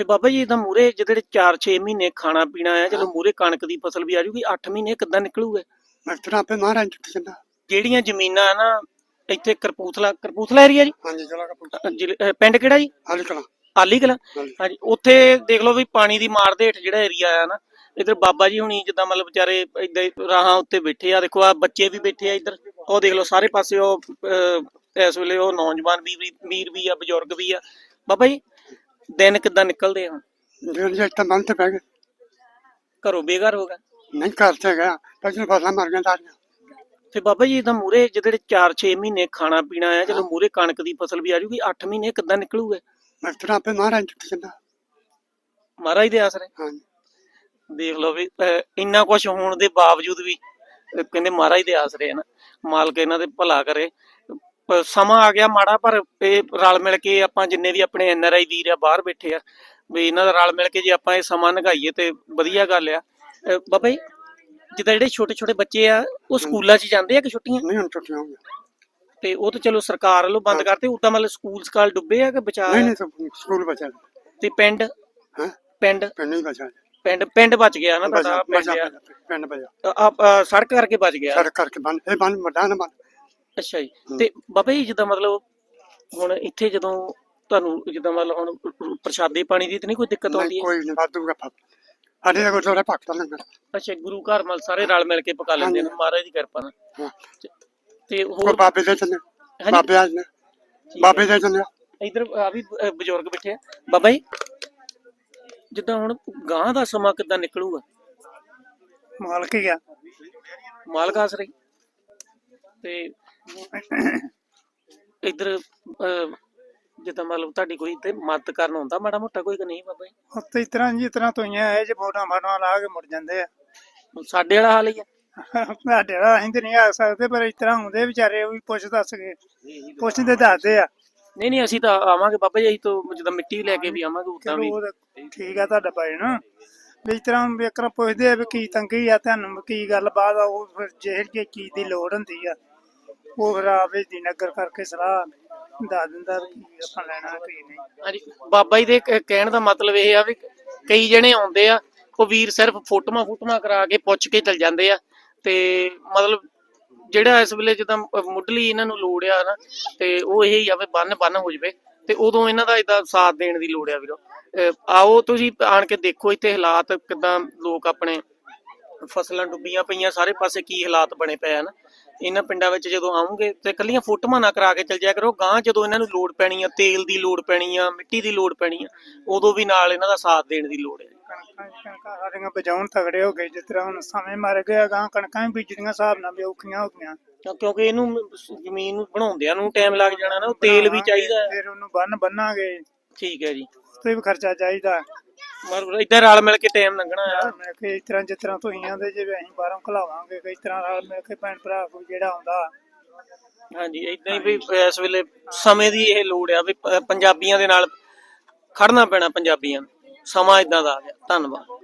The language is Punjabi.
ਤੇ ਬਾਬਾ ਜੀ ਇਹਦਾ ਮੂਰੇ ਜਿਹੜੇ 4-6 ਮਹੀਨੇ ਖਾਣਾ ਪੀਣਾ ਆ ਚਲੋ ਮੂਰੇ ਕਣਕ ਦੀ ਫਸਲ ਵੀ ਆ ਜੂਗੀ 8 ਮਹੀਨੇ ਕਿੱਦਾਂ ਨਿਕਲੂਗੇ? ਤਰ੍ਹਾਂ ਆਪੇ ਮਹਾਰਾਜ ਚੁੱਕ ਜਾਂਦਾ ਜਿਹੜੀਆਂ ਜ਼ਮੀਨਾਂ ਆ ਨਾ ਇੱਥੇ ਕਰਪੂਥਲਾ ਕਰਪੂਥਲਾ ਏਰੀਆ ਜੀ? ਹਾਂਜੀ ਜ਼ਿਲ੍ਹੇ- ਅ, ਪਿੰਡ ਕਿਹੜਾ ਜੀ? ਹਾਲੀ ਕਲਾ ਆਲੀ ਕਲਾ ਹਾਂਜੀ ਉੱਥੇ ਦੇਖ ਲਓ ਵੀ ਪਾਣੀ ਦੀ ਮਾਰ ਦੇ ਹੇਠ ਜਿਹੜਾ ਏਰੀਆ ਆ ਨਾ ਇਧਰ ਬਾਬਾ ਜੀ ਹੁਣੀ ਜਿੱਦਾਂ ਮਤਲਬ ਵਿਚਾਰੇ ਇਦਾਂ ਰਾਹਾਂ ਉੱਤੇ ਬੈਠੇ ਆ ਦੇਖੋ ਆ ਬੱਚੇ ਵੀ ਬੈਠੇ ਆ ਇਧਰ। ਉਹ ਦੇਖ ਲਓ ਸਾਰੇ ਪਾਸੇ ਉਹ ਇਸ ਵੇਲੇ ਉਹ ਨੌਜਵਾਨ ਵੀ ਵੀ- ਵੀਰ ਵੀ ਆ ਬਜ਼ੁਰਗ ਵੀ ਆ। ਬਾਬਾ ਜੀ ਦਿਨ ਕਿੱਦਾਂ ਨਿਕਲਦੇ ਆ ਹੁਣ? ਜੇ ਜੇ ਤਾਂ ਬੰਦ ਤੇ ਪੈ ਗਏ। ਘਰੋਂ ਬੇਘਰ ਹੋ ਗਏ? ਨਹੀਂ ਘਰ ਤੇ ਗਿਆ ਪਹਿਲਾਂ ਫਸਲਾਂ ਮਰ ਗਈਆਂ ਸਾਰੀਆਂ। ਤੇ ਬਾਬਾ ਜੀ ਇਹਦਾ ਮੂਰੇ ਜਿਹੜੇ 4-6 ਮਹੀਨੇ ਖਾਣਾ ਪੀਣਾ ਆ ਚਲੋ ਮੂਰੇ ਕਣਕ ਦੀ ਫਸਲ ਵੀ ਆ ਜੂਗੀ 8 ਮਹੀਨੇ ਕਿੱਦਾਂ ਨਿਕਲੂਗੇ? ਇਸ ਤਰ੍ਹਾਂ ਆਪੇ ਮਹਾਰਾਜ ਚੁੱਕ ਜਾਂਦਾ ਮਹਾਰਾਜ ਦੇ ਆਸਰੇ? ਹਾਂਜੀ। ਦੇਖ ਲਓ ਵੀ ਅਹ, ਇੰਨਾ ਕੁਝ ਹੋਣ ਦੇ ਬਾਵਜੂਦ ਵੀ ਅਹ, ਕਹਿੰਦੇ ਮਹਾਰਾਜ ਦੇ ਆਸਰੇ ਆ ਨਾ। ਮਾਲਕ ਇਹਨਾਂ ਦੇ ਭਲਾ ਕਰੇ। ਸਮਾਂ ਆ ਗਿਆ ਮਾੜਾ ਪਰ ਇਹ ਰਲ ਮਿਲ ਕੇ ਆਪਾਂ ਜਿੰਨੇ ਵੀ ਆਪਣੇ ਐਨ ਆਰ ਆਈ ਵੀਰ ਆ ਬਾਹਰ ਬੈਠੇ ਆ ਵੀ ਇਹਨਾਂ ਦਾ ਰਲ ਮਿਲ ਕੇ ਜੇ ਆਪਾਂ ਇਹ ਸਮਾਂ ਨਗਾਈਏ ਤੇ ਵਧੀਆ ਗੱਲ ਆ। ਬਾਬਾ ਜੀ ਜਿੱਦਾਂ ਜਿਹੜੇ ਛੋਟੇ ਛੋਟੇ ਬੱਚੇ ਆ ਉਹ ਸਕੂਲਾਂ 'ਚ ਜਾਂਦੇ ਆ ਕਿ ਛੁੱਟੀਆਂ? ਨਹੀਂ ਹੁਣ ਛੁੱਟੀਆਂ ਹੋ ਗਈਆਂ। ਤੇ ਉਹ ਤਾਂ ਚਲੋ ਸਰਕਾਰ ਵੱਲੋਂ ਬੰਦ ਕਰਤੇ ਉਦਾਂ ਮਤਲਬ ਸਕੂਲ ਸਕਾਲ ਡੁੱਬੇ ਆ ਕਿ ਬਚਾ ਨਹੀਂ ਨਹੀਂ ਸਭ ਸਕੂਲ ਬਚਾ ਤੇ ਪਿੰਡ? ਹਾਂ? ਪਿੰਡ? ਪਿੰਡ ਨਹੀਂ ਬਚਾ ਪਿੰਡ ਪਿੰਡ ਬਚ ਗਿਆ ਨਾ ਬਚਾ ਤੁਹਾਡਾ ਪਿੰਡ ਬਚਾ ਆ। ਪਿੰਡ ਬਚਾ ਆ ਆ, ਸੜਕ ਕਰਕੇ ਬਚ ਗਿਆ। ਸੜਕ ਕਰਕੇ ਬੰਦ ਇਹ ਬੰਦ ਵੱਡਾ ਨਾ ਬੰਦ। ਅੱਛਾ ਜੀ। ਤੇ ਬਾਬਾ ਜੀ ਜਿੱਦਾਂ ਮਤਲਬ ਹੁਣ ਇੱਥੇ ਜਦੋਂ ਤੁਹਾਨੂੰ ਜਿੱਦਾਂ ਮਤਲਬ ਹੁਣ ਪ੍ਰਸ਼ਾਦੇ ਪਾਣੀ ਦੀ ਤਾਂ ਨਹੀਂ ਕੋਈ ਦਿੱਕਤ ਆਉਂਦੀ ਨਹੀਂ ਹੈ? ਕੋਈ ਨਹੀਂ ਵਾਧੂਗਾ ਫੱਕ ਸਾਡੇ ਦਾ ਗੁਰਦੁਆਰਾ ਭਗਤ ਲੰਗਰ ਅੱਛਾ ਗੁਰੂ ਘਰ ਮਲ ਸਾਰੇ ਰਲ ਮਿਲ ਕੇ ਪਕਾ ਲੈਂਦੇ ਨੇ। ਮਹਾਰਾਜ ਦੀ ਕਿਰਪਾ ਨਾਲ। ਤੇ ਹੋਰ? ਬਾਬੇ ਦੇ ਹਾਂਜੀ। ਬਾਬੇ ਆ ਨੇ ਬਾਬੇ ਦੇ ਚੰਦੇ ਇਧਰ ਆ ਵੀ ਬਜ਼ੁਰਗ ਬੈਠੇ ਆ। ਬਾਬਾ ਜੀ ਜਿੱਦਾਂ ਹੁਣ ਗਾਂ ਦਾ ਸਮਾਂ ਕਿੱਦਾਂ ਨਿਕਲੂਗਾ? ਮਾਲਕ ਹੀ ਆ। ਮਾਲਕ ਆਸਰੇ ਤੇ ਇਧਰ ਜਿੱਦਾਂ ਮਤਲਬ ਤੁਹਾਡੀ ਕੋਈ ਤੇ ਮਦਦ ਕਰਨ ਹੁੰਦਾ ਮਾੜਾ ਮੋਟਾ ਕੋਈ ਕਿ ਨਹੀਂ ਬਾਬਾ ਜੀ? ਉੱਤੇ ਇਸ ਤਰ੍ਹਾਂ ਜੀ ਇਸ ਤਰ੍ਹਾਂ ਤੋਈਆਂ ਹੈ ਜੇ ਫੋਟਾਂ ਫਾਟਾਂ ਲਾ ਕੇ ਮੁੜ ਜਾਂਦੇ ਆ। ਸਾਡੇ ਵਾਲਾ ਹਾਲ ਹੀ ਆ ਸਾਡੇ ਵਾਲਾ ਅਸੀਂ ਤੇ ਨਹੀਂ ਆ ਸਕਦੇ ਪਰ ਇਸ ਤਰ੍ਹਾਂ ਹੁੰਦੇ ਵਿਚਾਰੇ ਉਹ ਵੀ ਪੁੱਛ ਦੱਸ ਕੇ ਪੁੱਛਦੇ ਦੱਸਦੇ ਆ। ਨਹੀਂ ਨਹੀਂ ਅਸੀਂ ਤਾਂ ਆਵਾਂਗੇ ਬਾਬਾ ਜੀ ਅਸੀਂ ਤਾਂ ਜਦੋਂ ਮਿੱਟੀ ਲੈ ਕੇ ਵੀ ਆਵਾਂਗੇ ਉਦਾਂ ਵੀ। ਤਾਂ ਠੀਕ ਆ ਤੁਹਾਡਾ ਭਾਈ ਨਾ। ਵੀ ਇਸ ਤਰ੍ਹਾਂ ਵੇਖਣਾ ਪੁੱਛਦੇ ਆ ਵੀ ਕੀ ਤੰਗੀ ਆ ਤੁਹਾਨੂੰ ਕੀ ਗੱਲ ਬਾਤ ਆ ਉਹ ਫਿਰ ਜਿਹੀ ਚੀਜ਼ ਦੀ ਲੋੜ ਹੁੰਦੀ ਆ। ਉਹ ਫਿਰ ਆਪੇ ਦੀ ਨਗਰ ਕਰਕੇ ਸਲਾਹ ਦੱਸ ਦਿੰਦਾ ਵੀ ਆਪਾਂ ਲੈਣਾ ਕੀ ਨਹੀਂ। ਹਾਂਜੀ, ਬਾਬਾ ਜੀ ਦੇ ਕ- ਕਹਿਣ ਦਾ ਮਤਲਬ ਇਹ ਆ ਵੀ ਕਈ ਜਣੇ ਆਉਂਦੇ ਆ, ਉਹ ਵੀਰ ਸਿਰਫ ਫੋਟੋਆਂ ਫੋਟੋਆਂ ਕਰਾ ਕੇ ਪੁੱਛ ਕੇ ਚਲ ਜਾਂਦੇ ਆ ਤੇ ਮਤਲਬ ਜਿਹੜਾ ਇਸ ਵੇਲੇ ਜਦੋਂ ਮੁੱਢਲੀ ਇਹਨਾਂ ਨੂੰ ਲੋੜ ਆ ਨਾ, ਤੇ ਉਹ ਇਹ ਹੀ ਆ ਵੀ ਬੰਨ ਬੰਨ ਹੋ ਜਵੇ ਤੇ ਉਦੋਂ ਇਹਨਾਂ ਦਾ ਇਦਾਂ ਸਾਥ ਦੇਣ ਦੀ ਲੋੜ ਆ ਵੀਰੋ। ਅਹ ਆਓ ਤੁਸੀਂ ਆਣ ਕੇ ਦੇਖੋ ਇੱਥੇ ਹਾਲਾਤ ਕਿਦਾਂ ਲੋਕ ਆਪਣੇ ਫਸਲਾਂ ਡੁੱਬੀਆਂ ਪਈਆਂ, ਸਾਰੇ ਪਾਸੇ ਕੀ ਹਾਲਾਤ ਬਣੇ ਪਏ ਆ ਇਹਨਾਂ ਪਿੰਡਾਂ ਵਿੱਚ ਜਦੋਂ ਆਉਂਗੇ ਤੇ ਕੱਲੀਆਂ ਫੋਟੋਆਂ ਨਾ ਕਰਾ ਕੇ ਚਲ ਜਾਇਆ ਕਰੋ। ਗਾਂ ਜਦੋਂ ਇਹਨਾਂ ਨੂੰ ਲੋੜ ਪੈਣੀ ਆ ਤੇਲ ਦੀ ਲੋੜ ਪੈਣੀ ਆ ਮਿੱਟੀ ਦੀ ਲੋੜ ਪੈਣੀ ਆ ਉਦੋਂ ਵੀ ਨਾਲ ਇਹਨਾਂ ਦਾ ਸਾਥ ਦੇਣ ਦੀ ਲੋੜ ਹੈ। ਕਣਕਾਂ ਸਾਡੀਆਂ ਬਜਾਉਣ ਤਗੜੇ ਹੋ ਗਏ ਜਿਸ ਤਰ੍ਹਾਂ ਹੁਣ ਸਮੇਂ ਮਰ ਗਿਆ ਗਾਂ ਕਣਕਾਂ ਵੀ ਬੀਜਣੀਆਂ ਹਿਸਾਬ ਨਾਲ ਵੀ ਔਖੀਆਂ ਹੋ ਗਈਆਂ। ਕਿਉਂ- ਕਿਉਂਕਿ ਇਹਨੂੰ ਜ਼ਮੀਨ ਨੂੰ ਬਣਾਉਂਦਿਆਂ ਨੂੰ ਟਾਈਮ ਲੱਗ ਜਾਣਾ ਨਾ ਉਹ ਤੇਲ ਵੀ ਚਾਹੀਦਾ। ਫਿਰ ਉਹਨੂੰ ਬੰਨ ਬੰਨਾਂਗੇ। ਠੀਕ ਹੈ ਜੀ। ਤੇ ਵੀ ਖਰਚਾ ਚਾਹੀਦਾ। ਇਦਾਂ ਰਲ ਮਿਲ ਕੇ ਟਾਈਮ ਲੰਘਣਾ ਆ। ਮੈਂ ਕਿ ਇਸ ਤਰ੍ਹਾਂ ਜਿਸ ਤਰ੍ਹਾਂ ਤੁਸੀਂ ਆਂਦੇ ਜੇ ਅਸੀਂ ਬਾਹਰੋਂ ਖਲਾਵਾਂਗੇ ਕਈ ਤਰ੍ਹਾਂ ਨਾਲ ਮਿਲ ਕੇ ਭੈਣ ਭਰਾ ਕੋਈ ਜਿਹੜਾ ਆਉਂਦਾ। ਹਾਂਜੀ ਇਦਾਂ ਹੀ ਵੀ ਇਸ ਵੇਲੇ ਸਮੇਂ ਦੀ ਇਹ ਲੋੜ ਆ ਵੀ ਪੰਜਾਬੀਆਂ ਦੇ ਨਾਲ ਖੜਨਾ ਪੈਣਾ ਪੰਜਾਬੀਆਂ ਨੂੰ। ਸਮਾਂ ਇਦਾਂ ਦਾ ਆ ਗਿਆ। ਧੰਨਵਾਦ।